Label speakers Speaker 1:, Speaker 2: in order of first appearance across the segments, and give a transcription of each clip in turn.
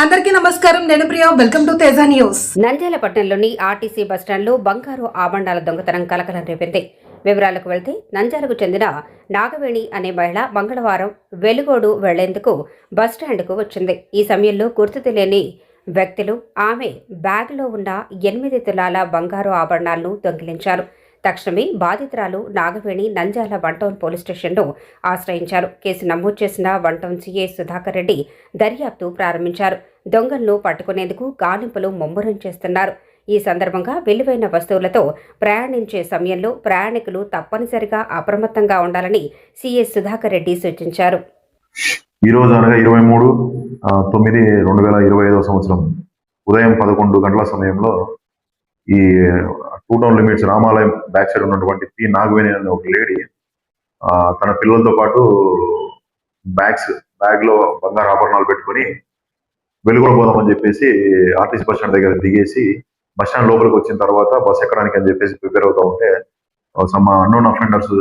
Speaker 1: అందరికీ నమస్కారం. నేను Priya. Welcome to Teja news.
Speaker 2: Nandyal పట్టణంలోని ఆర్టీసీ బస్టాండ్లో బంగారు ఆభరణాల దొంగతనం కలకలం రేపింది. వివరాలకు వెళ్తే నంద్యాలకు చెందిన నాగవేణి అనే మహిళ మంగళవారం వెలుగోడు వెళ్ళేందుకు బస్టాండ్కు వచ్చింది. ఈ సమయంలో గుర్తు తెలియని వ్యక్తులు ఆమె బ్యాగ్లో ఉన్న ఎనిమిది తులాల బంగారు ఆభరణాలను దొంగిలించారు. తక్షణమే బాధితురాలు Nagaveni Nanjala one town police స్టేషన్ను ఆశ్రయించారు. కేసు నమోదు చేసిన one town CA Sudhakar Reddy దర్యాప్తు ప్రారంభించారు. దొంగలను పట్టుకునేందుకు గాలింపులు ముమ్మరం చేస్తున్నారు. ఈ సందర్భంగా విలువైన వస్తువులతో ప్రయాణించే సమయంలో ప్రయాణికులు తప్పనిసరిగా అప్రమత్తంగా ఉండాలని సీఏ సుధాకర్ రెడ్డి సూచించారు.
Speaker 3: ఈ రోజు అనగా ఇరవై మూడు తొమ్మిది రెండు వేల ఇరవై ఐదవ సంవత్సరం ఉదయం పదకొండు గంటల సమయంలో ఈ టూ టౌన్ లిమిట్స్ రామాలయం బ్యాక్ సైడ్ ఉన్నటువంటి పి నాగవేణి అనే ఒక లేడీ తన పిల్లలతో పాటు బ్యాగ్స్ బ్యాగ్లో బంగారు ఆభరణాలు పెట్టుకొని వెలుగులో పోదామని చెప్పేసి ఆర్టీసీ బస్ స్టాండ్ దగ్గర దిగేసి బస్ స్టాండ్ లోపలికి వచ్చిన తర్వాత బస్ ఎక్కడానికి అని చెప్పేసి ప్రిపేర్ అవుతా ఉంటే సమ్ అన్నోన్ అఫెండర్స్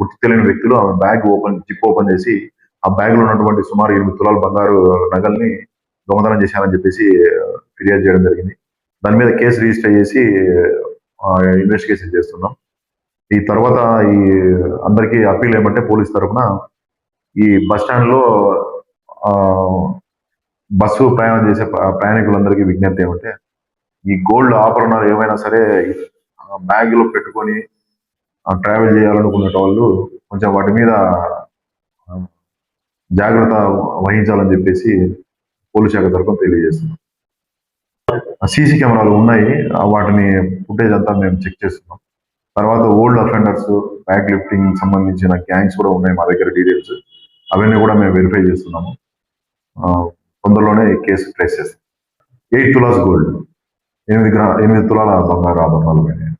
Speaker 3: గుర్తు తెలియని వ్యక్తులు ఆమె బ్యాగ్ ఓపెన్ జిప్ ఓపెన్ చేసి ఆ బ్యాగ్లో ఉన్నటువంటి సుమారు ఎనిమిది తులాల బంగారు నగల్ని దొంగతనం చేశారని చెప్పేసి ఫిర్యాదు చేయడం జరిగింది. దాని మీద కేసు రిజిస్టర్ చేసి ఇన్వెస్టిగేషన్ చేస్తున్నాం. ఈ తర్వాత ఈ అందరికీ అప్పీల్ ఏమంటే పోలీస్ తరఫున ఈ బస్ స్టాండ్లో ఆ, బస్సు ప్రయాణం చేసే ప్రయాణికులందరికీ విజ్ఞప్తి ఏమంటే ఈ గోల్డ్ ఆభరణాలు ఏమైనా సరే బ్యాగ్లో పెట్టుకొని ట్రావెల్ చేయాలనుకునే వాళ్ళు కొంచెం వాటి మీద జాగ్రత్త వహించాలని చెప్పేసి పోలీస్ శాఖ తరఫున తెలియజేస్తున్నాం. సీసీ కెమెరాలు ఉన్నాయి. వాటిని ఫుటేజ్ అంతా మేము చెక్ చేస్తున్నాం. తర్వాత ఓల్డ్ అఫెండర్స్ బ్యాక్ లిఫ్టింగ్ సంబంధించిన గ్యాంగ్స్ కూడా ఉన్నాయి మా దగ్గర డీటెయిల్స్. అవన్నీ కూడా మేము వెరిఫై చేస్తున్నాము. తొందరలోనే కేసు ట్రేస్ చేస్తాం. Eight tolas gold. ఎనిమిది గ్రా ఎనిమిది తులాల బంగారు ఆభరణాలు పోయినాయి.